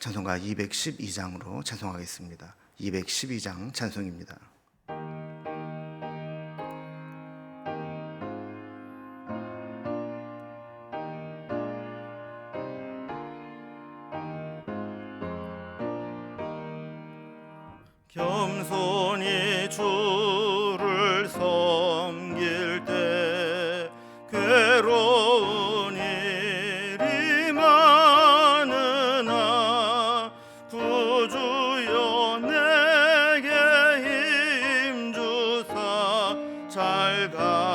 찬송가 212장으로 찬송하겠습니다. 212장 찬송입니다. 잘감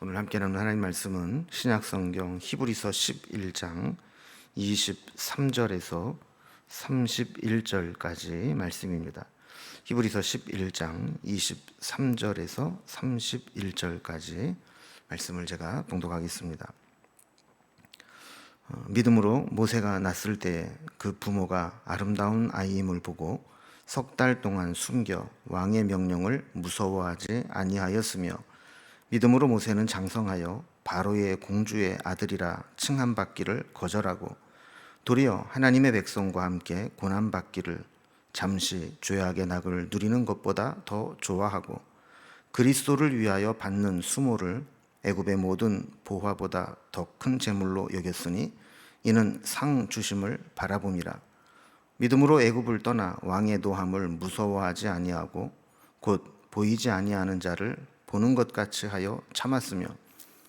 오늘 함께 나누는 하나님 말씀은 신약성경 히브리서 11장 23절에서 31절까지 말씀입니다. 히브리서 11장 23절에서 31절까지 말씀을 제가 봉독하겠습니다. 어, 믿음으로 모세가 낳았을 때 그 부모가 아름다운 아이임을 보고 석 달 동안 숨겨 왕의 명령을 무서워하지 아니하였으며 믿음으로 모세는 장성하여 바로의 공주의 아들이라 칭함받기를 거절하고 도리어 하나님의 백성과 함께 고난받기를 잠시 죄악의 낙을 누리는 것보다 더 좋아하고 그리스도를 위하여 받는 수모를 애굽의 모든 보화보다 더 큰 재물로 여겼으니 이는 상 주심을 바라봄이라. 믿음으로 애굽을 떠나 왕의 노함을 무서워하지 아니하고 곧 보이지 아니하는 자를 보는 것 같이 하여 참았으며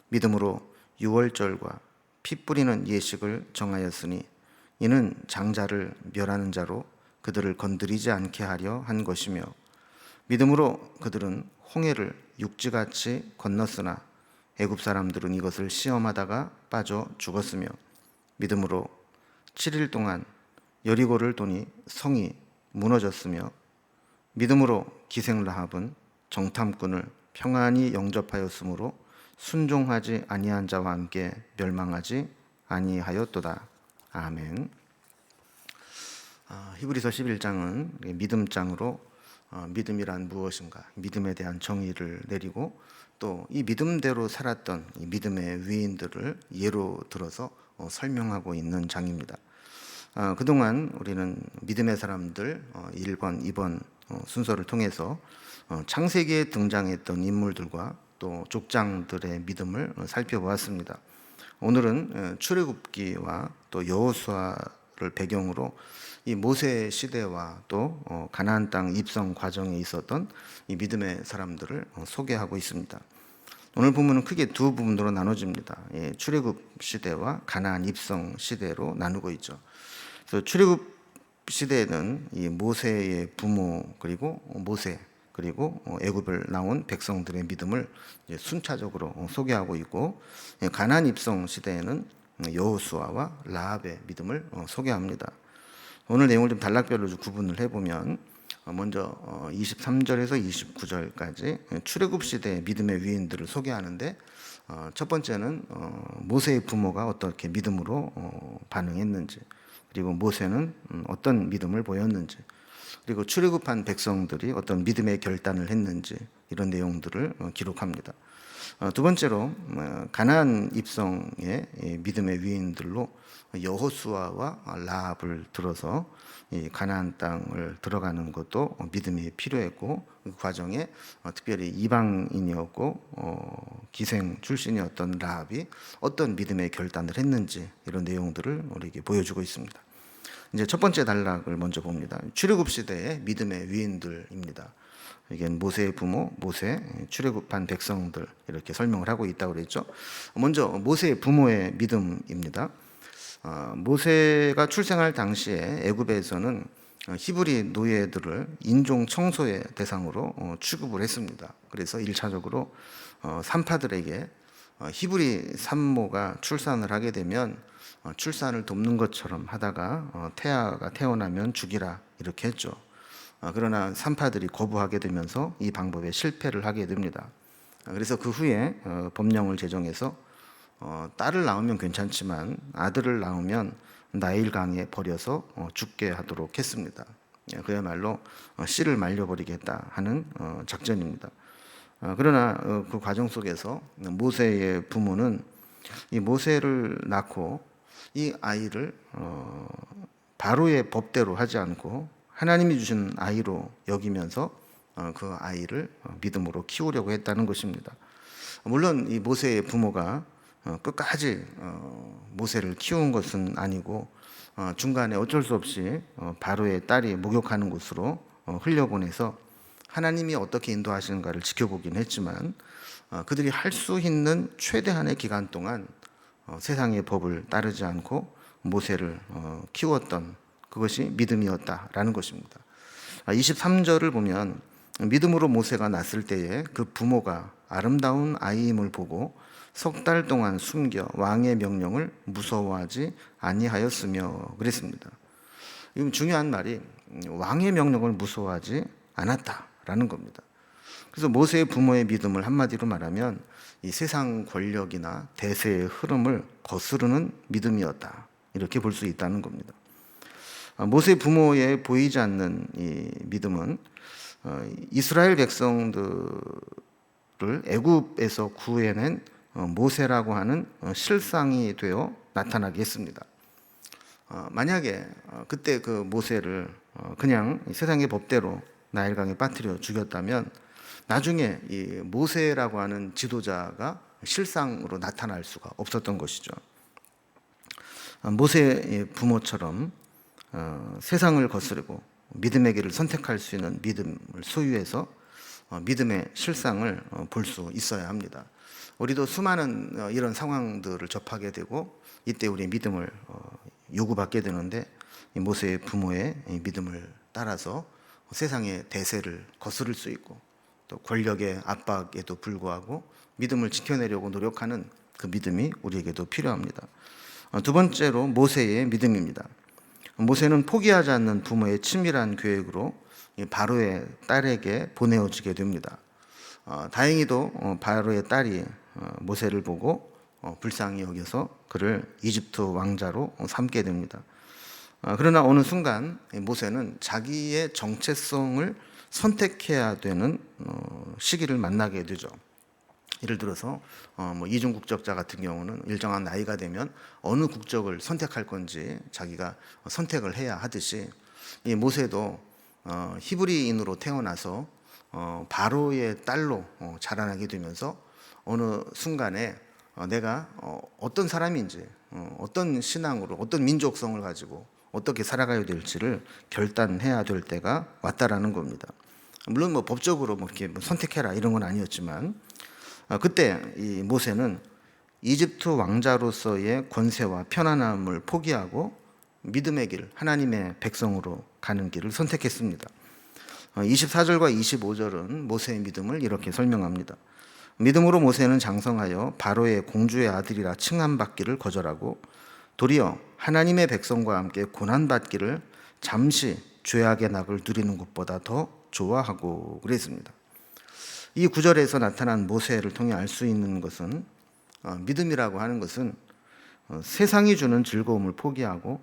믿음으로 유월절과 피 뿌리는 예식을 정하였으니 이는 장자를 멸하는 자로 그들을 건드리지 않게 하려 한 것이며 믿음으로 그들은 홍해를 육지같이 건넜으나 애굽 사람들은 이것을 시험하다가 빠져 죽었으며 믿음으로 7일 동안 여리고를 도니 성이 무너졌으며 믿음으로 기생 라합은 정탐꾼을 평안히 영접하였으므로 순종하지 아니한 자와 함께 멸망하지 아니하였도다. 아멘. 아, 히브리서 11장은 믿음장으로 어, 믿음이란 무엇인가, 믿음에 대한 정의를 내리고 또 이 믿음대로 살았던 이 믿음의 위인들을 예로 들어서 어, 설명하고 있는 장입니다. 아, 그동안 우리는 믿음의 사람들 어, 1번, 2번 어, 순서를 통해서 어, 창세기에 등장했던 인물들과 또 족장들의 믿음을 어, 살펴보았습니다. 오늘은 어, 출애굽기와 또 여호수아를 배경으로 이 모세 시대와 또 어, 가나안 땅 입성 과정에 있었던 이 믿음의 사람들을 어, 소개하고 있습니다. 오늘 본문은 크게 두 부분으로 나눠집니다. 예, 출애굽 시대와 가나안 입성 시대로 나누고 있죠. 출애굽 시대에는 이 모세의 부모 그리고 모세 그리고 어, 애굽을 나온 백성들의 믿음을 순차적으로 어, 소개하고 있고 예, 가나안 입성 시대에는 여호수아와 라합의 믿음을 어, 소개합니다. 오늘 내용을 좀 단락별로 좀 구분을 해보면 어, 먼저 23절에서 29절까지 출애굽 시대의 믿음의 위인들을 소개하는데 어, 첫 번째는 어, 모세의 부모가 어떻게 믿음으로 어, 반응했는지, 그리고 모세는 음, 어떤 믿음을 보였는지, 그리고 출애굽한 백성들이 어떤 믿음의 결단을 했는지 이런 내용들을 어, 기록합니다. 어, 두 번째로 어, 가나안 입성의 이 믿음의 위인들로 여호수아와 라합을 들어서 이 가나안 땅을 들어가는 것도 믿음이 필요했고 그 과정에 어, 특별히 이방인이었고 어, 기생 출신이었던 라합이 어떤 믿음의 결단을 했는지 이런 내용들을 우리에게 보여주고 있습니다. 이제 첫 번째 단락을 먼저 봅니다. 출애굽 시대의 믿음의 위인들입니다. 이게 모세의 부모, 모세, 출애굽한 백성들 이렇게 설명을 하고 있다고 그랬죠. 먼저 모세의 부모의 믿음입니다. 어, 모세가 출생할 당시에 애굽에서는 어, 히브리 노예들을 인종 청소의 대상으로 어, 취급을 했습니다. 그래서 일차적으로 어, 산파들에게 어, 히브리 산모가 출산을 하게 되면 어, 출산을 돕는 것처럼 하다가 어, 태아가 태어나면 죽이라 이렇게 했죠. 어, 그러나 산파들이 거부하게 되면서 이 방법에 실패를 하게 됩니다. 어, 그래서 그 후에 어, 법령을 제정해서 어, 딸을 낳으면 괜찮지만 아들을 낳으면 나일강에 버려서 어, 죽게 하도록 했습니다. 예, 그야말로 어, 씨를 말려버리겠다 하는 어, 작전입니다. 어, 그러나 어, 그 과정 속에서 모세의 부모는 이 모세를 낳고 이 아이를 어, 바로의 법대로 하지 않고 하나님이 주신 아이로 여기면서 어, 그 아이를 어, 믿음으로 키우려고 했다는 것입니다. 물론 이 모세의 부모가 어, 끝까지 어, 모세를 키운 것은 아니고 어, 중간에 어쩔 수 없이 어, 바로의 딸이 목욕하는 곳으로 어, 흘려보내서 하나님이 어떻게 인도하시는가를 지켜보긴 했지만 어, 그들이 할 수 있는 최대한의 기간 동안 어, 세상의 법을 따르지 않고 모세를 어, 키웠던 그것이 믿음이었다라는 것입니다. 23절을 보면 믿음으로 모세가 났을 때에 그 부모가 아름다운 아이임을 보고 석 달 동안 숨겨 왕의 명령을 무서워하지 아니하였으며 그랬습니다. 중요한 말이 왕의 명령을 무서워하지 않았다라는 겁니다. 그래서 모세의 부모의 믿음을 한마디로 말하면 이 세상 권력이나 대세의 흐름을 거스르는 믿음이었다. 이렇게 볼 수 있다는 겁니다. 아, 모세 부모의 보이지 않는 이 믿음은 어, 이스라엘 백성들을 애굽에서 구해낸 어, 모세라고 하는 어, 실상이 되어 나타나게 했습니다. 만약에 그때 그 모세를 그냥 세상의 법대로 나일강에 빠뜨려 죽였다면 나중에 이 모세라고 하는 지도자가 실상으로 나타날 수가 없었던 것이죠. 모세의 부모처럼 어, 세상을 거스르고 믿음의 길을 선택할 수 있는 믿음을 소유해서 어, 믿음의 실상을 어, 볼수 있어야 합니다. 우리도 수많은 어, 이런 상황들을 접하게 되고 이때 우리 믿음을 어, 요구받게 되는데 이 모세의 부모의 이 믿음을 따라서 세상의 대세를 거스를 수 있고 또 권력의 압박에도 불구하고 믿음을 지켜내려고 노력하는 그 믿음이 우리에게도 필요합니다. 어, 두 번째로 모세의 믿음입니다. 모세는 포기하지 않는 부모의 친밀한 계획으로 이 바로의 딸에게 보내어지게 됩니다. 어, 다행히도 어, 바로의 딸이 어, 모세를 보고 어, 불쌍히 여겨서 그를 이집트 왕자로 삼게 됩니다. 어, 그러나 어느 순간 이 모세는 자기의 정체성을 선택해야 되는 어, 시기를 만나게 되죠. 예를 들어서 어, 뭐 이중 국적자 같은 경우는 일정한 나이가 되면 어느 국적을 선택할 건지 자기가 선택을 해야 하듯이 이 모세도 어, 히브리인으로 태어나서 어, 바로의 딸로 어, 자라나게 되면서 어느 순간에 어, 내가 어, 어떤 사람인지 어, 어떤 신앙으로 어떤 민족성을 가지고 어떻게 살아가야 될지를 결단해야 될 때가 왔다라는 겁니다. 물론 뭐 법적으로 뭐 이렇게 뭐 선택해라 이런 건 아니었지만 어, 그때 이 모세는 이집트 왕자로서의 권세와 편안함을 포기하고 믿음의 길, 하나님의 백성으로 가는 길을 선택했습니다. 24절과 25절은 모세의 믿음을 이렇게 설명합니다. 믿음으로 모세는 장성하여 바로의 공주의 아들이라 칭함받기를 거절하고 도리어 하나님의 백성과 함께 고난받기를 잠시 죄악의 낙을 누리는 것보다 더 좋아하고 그랬습니다. 이 구절에서 나타난 모세를 통해 알 수 있는 것은 어, 믿음이라고 하는 것은 어, 세상이 주는 즐거움을 포기하고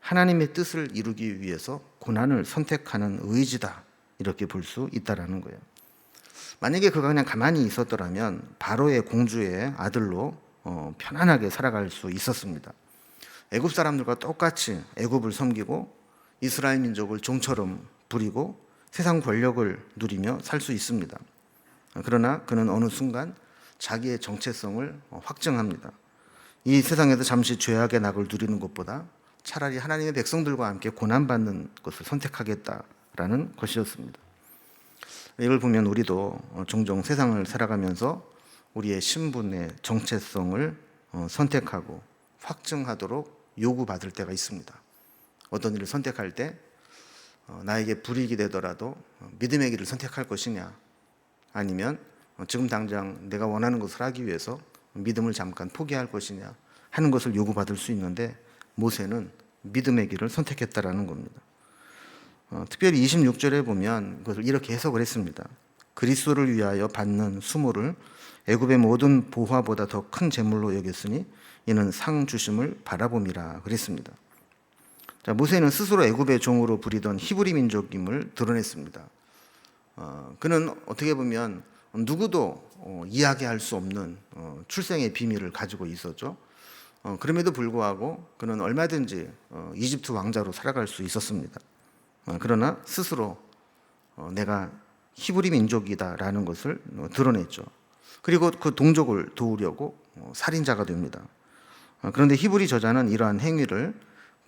하나님의 뜻을 이루기 위해서 고난을 선택하는 의지다 이렇게 볼 수 있다라는 거예요. 만약에 그가 그냥 가만히 있었더라면 바로의 공주의 아들로 어, 편안하게 살아갈 수 있었습니다. 애굽 사람들과 똑같이 애굽을 섬기고 이스라엘 민족을 종처럼 부리고 세상 권력을 누리며 살 수 있습니다. 그러나 그는 어느 순간 자기의 정체성을 확증합니다. 이 세상에서 잠시 죄악의 낙을 누리는 것보다 차라리 하나님의 백성들과 함께 고난받는 것을 선택하겠다라는 것이었습니다. 이걸 보면 우리도 종종 세상을 살아가면서 우리의 신분의 정체성을 어, 선택하고 확증하도록 요구받을 때가 있습니다. 어떤 일을 선택할 때 어, 나에게 불이익이 되더라도 믿음의 길을 선택할 것이냐 아니면 지금 당장 내가 원하는 것을 하기 위해서 믿음을 잠깐 포기할 것이냐 하는 것을 요구받을 수 있는데 모세는 믿음의 길을 선택했다라는 겁니다. 어, 특별히 26절에 보면 그것을 이렇게 해석을 했습니다. 그리스도를 위하여 받는 수모를 애굽의 모든 보화보다 더 큰 재물로 여겼으니 이는 상 주심을 바라봄이라 그랬습니다. 자, 모세는 스스로 애굽의 종으로 부리던 히브리 민족임을 드러냈습니다. 어, 그는 어떻게 보면 누구도 어, 이야기할 수 없는 어, 출생의 비밀을 가지고 있었죠. 어, 그럼에도 불구하고 그는 얼마든지 어, 이집트 왕자로 살아갈 수 있었습니다. 어, 그러나 스스로 어, 내가 히브리 민족이다라는 것을 어, 드러냈죠. 그리고 그 동족을 도우려고 어, 살인자가 됩니다. 어, 그런데 히브리 저자는 이러한 행위를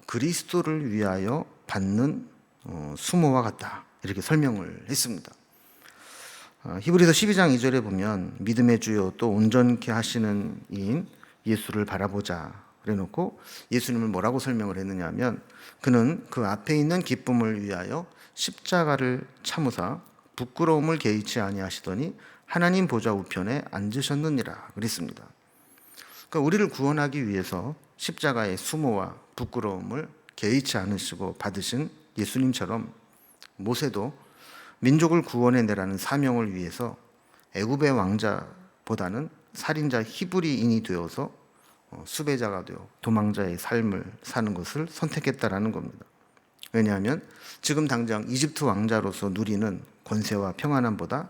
그리스도를 위하여 받는 어, 수모와 같다 이렇게 설명을 했습니다. 어, 히브리서 12장 2절에 보면 믿음의 주요 또 온전케 하시는 이인 예수를 바라보자 그래놓고 예수님을 뭐라고 설명을 했느냐면 그는 그 앞에 있는 기쁨을 위하여 십자가를 참으사 부끄러움을 개의치 아니하시더니 하나님 보좌 우편에 앉으셨느니라 그랬습니다. 그러니까 우리를 구원하기 위해서 십자가의 수모와 부끄러움을 개의치 않으시고 받으신 예수님처럼 모세도 민족을 구원해 내라는 사명을 위해서 애굽의 왕자보다는 살인자 히브리인이 되어서 어, 수배자가 되어 도망자의 삶을 사는 것을 선택했다라는 겁니다. 왜냐하면 지금 당장 이집트 왕자로서 누리는 권세와 평안함보다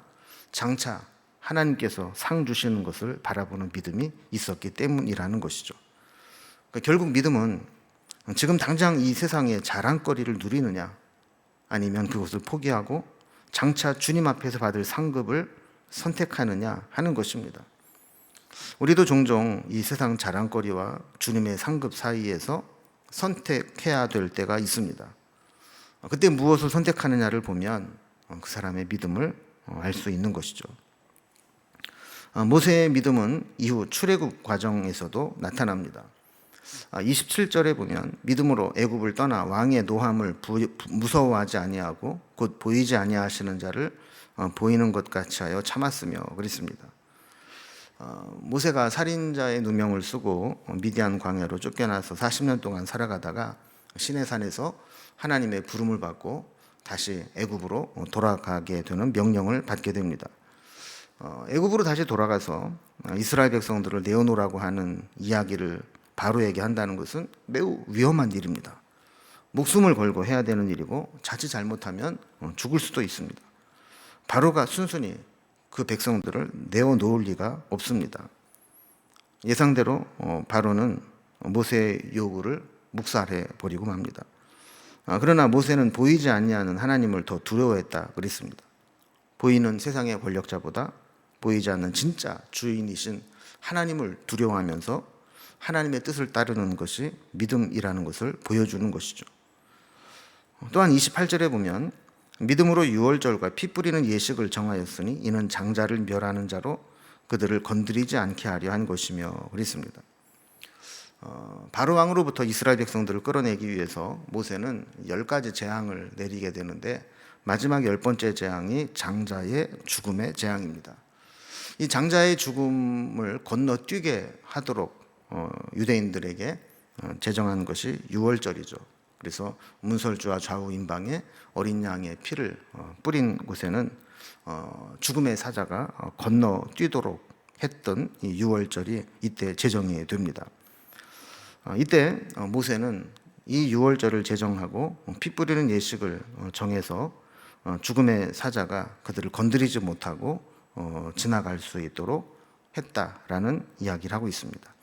장차 하나님께서 상 주시는 것을 바라보는 믿음이 있었기 때문이라는 것이죠. 그러니까 결국 믿음은 지금 당장 이 세상의 자랑거리를 누리느냐 아니면 그것을 포기하고 장차 주님 앞에서 받을 상급을 선택하느냐 하는 것입니다. 우리도 종종 이 세상 자랑거리와 주님의 상급 사이에서 선택해야 될 때가 있습니다. 그때 무엇을 선택하느냐를 보면 그 사람의 믿음을 알 수 있는 것이죠. 모세의 믿음은 이후 출애굽 과정에서도 나타납니다. 27절에 보면 믿음으로 애굽을 떠나 왕의 노함을 무서워하지 아니하고 곧 보이지 아니하시는 자를 어, 보이는 것 같이 하여 참았으며 그랬습니다. 어, 모세가 살인자의 누명을 쓰고 미디안 광야로 쫓겨나서 40년 동안 살아가다가 시내산에서 하나님의 부름을 받고 다시 애굽으로 돌아가게 되는 명령을 받게 됩니다. 어, 애굽으로 다시 돌아가서 이스라엘 백성들을 내어놓으라고 하는 이야기를 바로에게 한다는 것은 매우 위험한 일입니다. 목숨을 걸고 해야 되는 일이고 자칫 잘못하면 죽을 수도 있습니다. 바로가 순순히 그 백성들을 내어놓을 리가 없습니다. 예상대로 어, 바로는 모세의 요구를 묵살해 버리고 맙니다. 아, 그러나 모세는 보이지 아니하는 하나님을 더 두려워했다 그랬습니다. 보이는 세상의 권력자보다 보이지 않는 진짜 주인이신 하나님을 두려워하면서 하나님의 뜻을 따르는 것이 믿음이라는 것을 보여주는 것이죠. 또한 28절에 보면 믿음으로 유월절과 피 뿌리는 예식을 정하였으니 이는 장자를 멸하는 자로 그들을 건드리지 않게 하려 한 것이며 그랬습니다. 어, 바로 왕으로부터 이스라엘 백성들을 끌어내기 위해서 모세는 열 가지 재앙을 내리게 되는데 마지막 열 번째 재앙이 장자의 죽음의 재앙입니다. 이 장자의 죽음을 건너뛰게 하도록 어, 유대인들에게 어, 제정한 것이 유월절이죠. 그래서 문설주와 좌우 임방에 어린 양의 피를 어, 뿌린 곳에는 죽음의 사자가 건너 뛰도록 했던 이 유월절이 이때 제정이 됩니다. 어, 이때 어, 모세는 이 유월절을 제정하고 피 뿌리는 예식을 어, 정해서 어, 죽음의 사자가 그들을 건드리지 못하고 어, 지나갈 수 있도록 했다라는 이야기를 하고 있습니다.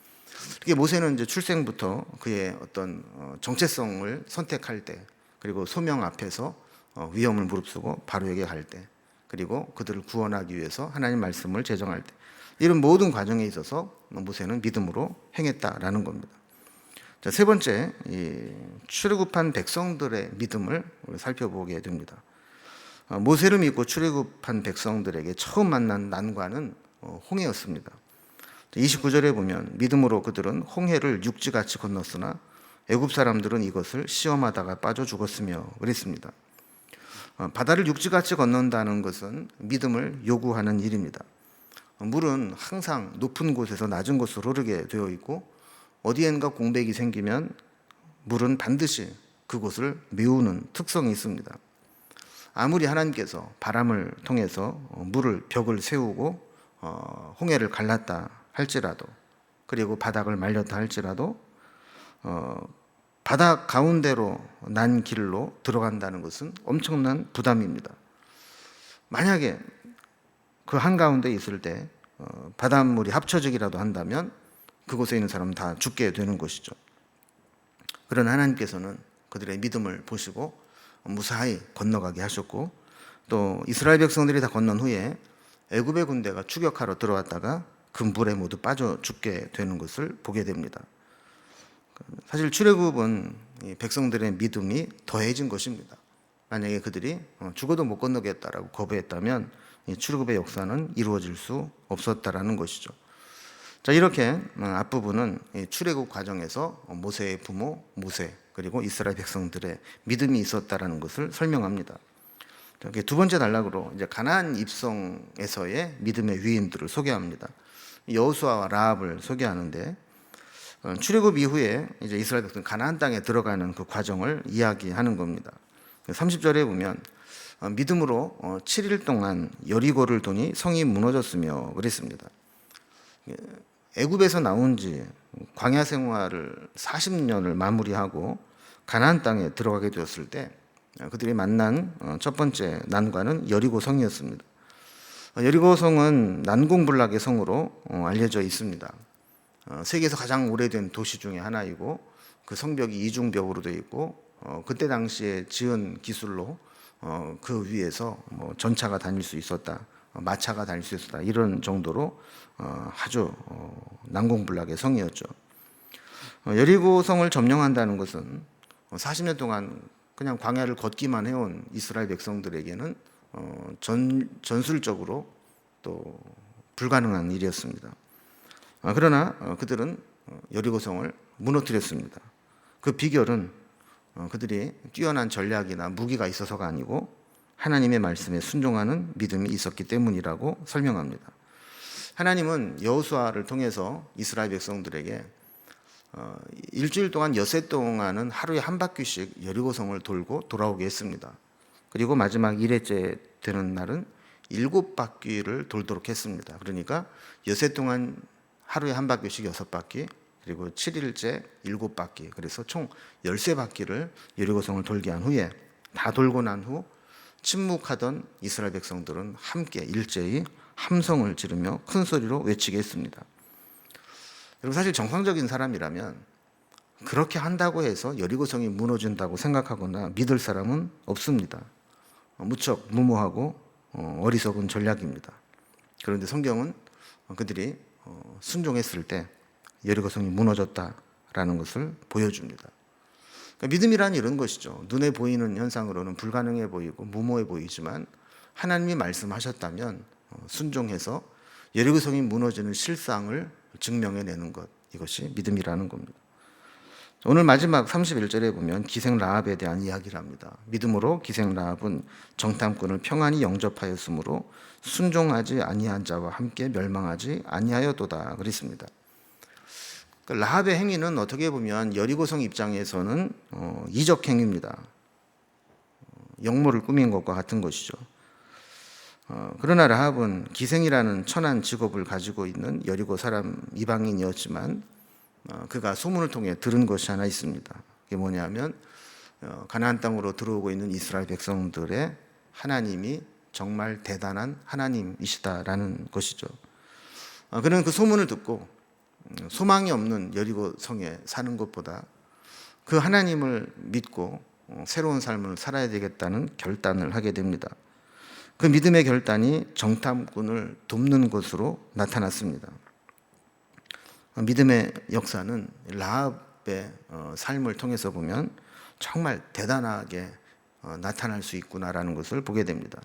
이게 모세는 이제 출생부터 그의 어떤 어, 정체성을 선택할 때 그리고 소명 앞에서 어, 위험을 무릅쓰고 바로에게 갈 때 그리고 그들을 구원하기 위해서 하나님 말씀을 제정할 때 이런 모든 과정에 있어서 모세는 믿음으로 행했다라는 겁니다. 자, 세 번째 이 출애굽한 백성들의 믿음을 살펴보게 됩니다. 어, 모세를 믿고 출애굽한 백성들에게 처음 만난 난관은 어, 홍해였습니다. 29절에 보면 믿음으로 그들은 홍해를 육지같이 건넜으나 애굽 사람들은 이것을 시험하다가 빠져 죽었으며 그랬습니다. 어, 바다를 육지같이 건넌다는 것은 믿음을 요구하는 일입니다. 어, 물은 항상 높은 곳에서 낮은 곳으로 흐르게 되어 있고 어디엔가 공백이 생기면 물은 반드시 그곳을 메우는 특성이 있습니다. 아무리 하나님께서 바람을 통해서 어, 물을 벽을 세우고 어, 홍해를 갈랐다 할지라도 그리고 바닥을 말렸다 할지라도 어, 바다 가운데로 난 길로 들어간다는 것은 엄청난 부담입니다. 만약에 그 한가운데 있을 때 어, 바닷물이 합쳐지기라도 한다면 그곳에 있는 사람은 다 죽게 되는 것이죠. 그러나 하나님께서는 그들의 믿음을 보시고 무사히 건너가게 하셨고 또 이스라엘 백성들이 다 건넌 후에 애굽의 군대가 추격하러 들어왔다가 그 물에 모두 빠져 죽게 되는 것을 보게 됩니다. 사실 출애굽은 이 백성들의 믿음이 더해진 것입니다. 만약에 그들이 어, 죽어도 못 건너겠다라고 거부했다면 이 출애굽의 역사는 이루어질 수 없었다라는 것이죠. 자 이렇게 어, 앞부분은 이 출애굽 과정에서 모세의 부모 모세 그리고 이스라엘 백성들의 믿음이 있었다라는 것을 설명합니다. 자, 두 번째 단락으로 이제 가나안 입성에서의 믿음의 위인들을 소개합니다. 여호수아와 라합을 소개하는데 어, 출애굽 이후에 이제 이스라엘 백성 가나안 땅에 들어가는 그 과정을 이야기하는 겁니다. 30절에 보면 어, 믿음으로 7일 동안 여리고를 도니 성이 무너졌으며 그랬습니다. 예, 애굽에서 나온 지 광야 생활을 40년을 마무리하고 가나안 땅에 들어가게 되었을 때 그들이 만난 어, 첫 번째 난관은 여리고 성이었습니다. 여리고 성은 난공불락의 성으로 알려져 있습니다. 어, 세계에서 가장 오래된 도시 중에 하나이고 그 성벽이 이중벽으로 되어 있고 어, 그때 당시에 지은 기술로 어, 그 위에서 뭐 전차가 다닐 수 있었다, 어, 마차가 다닐 수 있었다 이런 정도로 어, 아주 어, 난공불락의 성이었죠. 어, 여리고 성을 점령한다는 것은 40년 동안 그냥 광야를 걷기만 해온 이스라엘 백성들에게는 어, 전, 전술적으로 또 불가능한 일이었습니다. 아, 그러나 어, 그들은 어, 여리고성을 무너뜨렸습니다. 그 비결은 어, 그들이 뛰어난 전략이나 무기가 있어서가 아니고 하나님의 말씀에 순종하는 믿음이 있었기 때문이라고 설명합니다. 하나님은 여호수아를 통해서 이스라엘 백성들에게 일주일 동안 여세 동안은 하루에 한 바퀴씩 여리고성을 돌고 돌아오게 했습니다. 그리고 마지막 일회째 되는 날은 일곱 바퀴를 돌도록 했습니다. 그러니까 여세 동안 하루에 한 바퀴씩 여섯 바퀴 그리고 7일째 일곱 바퀴 그래서 총 13바퀴를 여리고성을 돌게 한 후에 다 돌고 난 후 침묵하던 이스라엘 백성들은 함께 일제히 함성을 지르며 큰 소리로 외치게 했습니다. 여러분 사실 정상적인 사람이라면 그렇게 한다고 해서 여리고성이 무너진다고 생각하거나 믿을 사람은 없습니다. 무척 무모하고 어, 어리석은 전략입니다. 그런데 성경은 그들이 어, 순종했을 때 여리고성이 무너졌다라는 것을 보여줍니다. 그러니까 믿음이란 이런 것이죠. 눈에 보이는 현상으로는 불가능해 보이고 무모해 보이지만 하나님이 말씀하셨다면 어, 순종해서 여리고 성이 무너지는 실상을 증명해내는 것 이것이 믿음이라는 겁니다. 오늘 마지막 31절에 보면 기생 라합에 대한 이야기를 합니다. 믿음으로 기생 라합은 정탐꾼을 평안히 영접하였으므로 순종하지 아니한 자와 함께 멸망하지 아니하였도다 그랬습니다. 그러니까 라합의 행위는 어떻게 보면 여리고성 입장에서는 어, 이적 행위입니다. 어, 역모를 꾸민 것과 같은 것이죠. 어, 그러나 라합은 기생이라는 천한 직업을 가지고 있는 여리고 사람 이방인이었지만 어, 그가 소문을 통해 들은 것이 하나 있습니다. 그게 뭐냐면 어, 가나안 땅으로 들어오고 있는 이스라엘 백성들의 하나님이 정말 대단한 하나님이시다라는 것이죠. 어, 그는 그 소문을 듣고 음, 소망이 없는 여리고 성에 사는 것보다 그 하나님을 믿고 어, 새로운 삶을 살아야 되겠다는 결단을 하게 됩니다. 그 믿음의 결단이 정탐꾼을 돕는 것으로 나타났습니다. 어, 믿음의 역사는 라합의 어, 삶을 통해서 보면 정말 대단하게 어, 나타날 수 있구나라는 것을 보게 됩니다.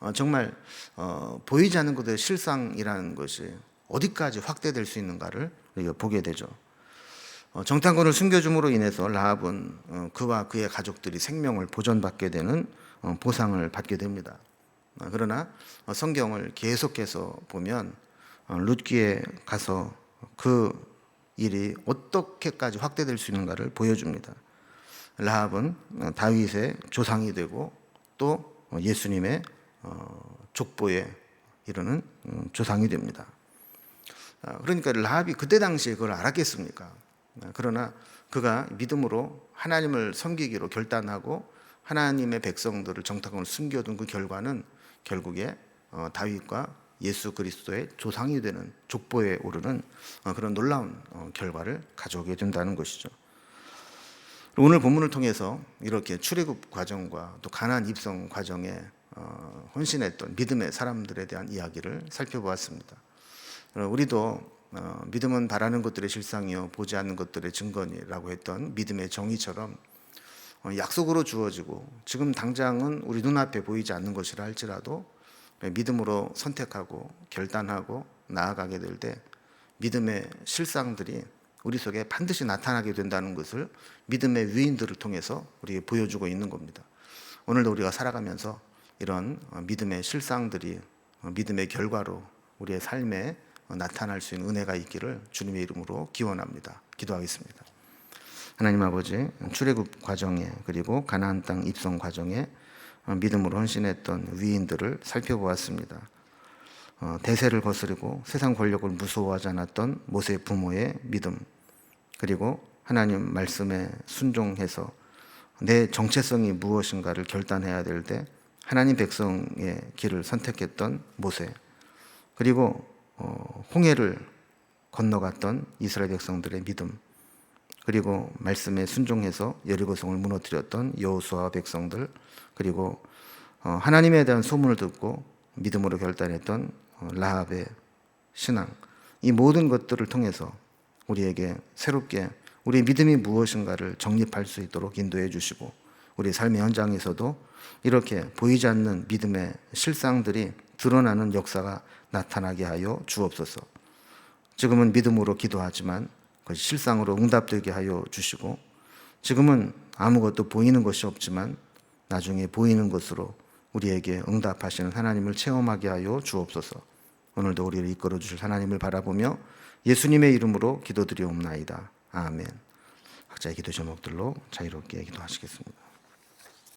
어, 정말 어, 보이지 않는 것의 실상이라는 것이 어디까지 확대될 수 있는가를 우리가 보게 되죠. 어, 정탐꾼을 숨겨줌으로 인해서 라합은 어, 그와 그의 가족들이 생명을 보존받게 되는 어, 보상을 받게 됩니다. 어, 그러나 어, 성경을 계속해서 보면 어, 룻기에 가서 그 일이 어떻게까지 확대될 수 있는가를 보여줍니다. 라합은 어, 다윗의 조상이 되고 또 어, 예수님의 어, 족보에 이르는 음, 조상이 됩니다. 아, 그러니까 라합이 그때 당시에 그걸 알았겠습니까? 아, 그러나 그가 믿음으로 하나님을 섬기기로 결단하고 하나님의 백성들을 정탐꾼을 숨겨둔 그 결과는 결국에 어, 다윗과 예수 그리스도의 조상이 되는 족보에 오르는 어, 그런 놀라운 어, 결과를 가져오게 된다는 것이죠. 오늘 본문을 통해서 이렇게 출애굽 과정과 또 가나안 입성 과정에 어, 헌신했던 믿음의 사람들에 대한 이야기를 살펴보았습니다. 어, 우리도 어, 믿음은 바라는 것들의 실상이요 보지 않는 것들의 증거니라고 했던 믿음의 정의처럼 어, 약속으로 주어지고 지금 당장은 우리 눈앞에 보이지 않는 것이라 할지라도 믿음으로 선택하고 결단하고 나아가게 될 때 믿음의 실상들이 우리 속에 반드시 나타나게 된다는 것을 믿음의 위인들을 통해서 우리에게 보여주고 있는 겁니다. 오늘도 우리가 살아가면서 이런 어, 믿음의 실상들이 어, 믿음의 결과로 우리의 삶에 어, 나타날 수 있는 은혜가 있기를 주님의 이름으로 기원합니다. 기도하겠습니다. 하나님 아버지 출애굽 과정에 그리고 가나안 땅 입성 과정에 어, 믿음으로 헌신했던 위인들을 살펴보았습니다. 어, 대세를 거스르고 세상 권력을 무서워하지 않았던 모세 부모의 믿음 그리고 하나님 말씀에 순종해서 내 정체성이 무엇인가를 결단해야 될 때 하나님 백성의 길을 선택했던 모세 그리고 어, 홍해를 건너갔던 이스라엘 백성들의 믿음 그리고 말씀에 순종해서 여리고성을 무너뜨렸던 여호수아 백성들 그리고 어, 하나님에 대한 소문을 듣고 믿음으로 결단했던 어, 라합의 신앙 이 모든 것들을 통해서 우리에게 새롭게 우리의 믿음이 무엇인가를 정립할 수 있도록 인도해 주시고 우리 삶의 현장에서도 이렇게 보이지 않는 믿음의 실상들이 드러나는 역사가 나타나게 하여 주옵소서. 지금은 믿음으로 기도하지만 그것이 실상으로 응답되게 하여 주시고 지금은 아무것도 보이는 것이 없지만 나중에 보이는 것으로 우리에게 응답하시는 하나님을 체험하게 하여 주옵소서. 오늘도 우리를 이끌어 주실 하나님을 바라보며 예수님의 이름으로 기도드리옵나이다. 아멘. 각자의 기도 제목들로 자유롭게 기도하시겠습니다.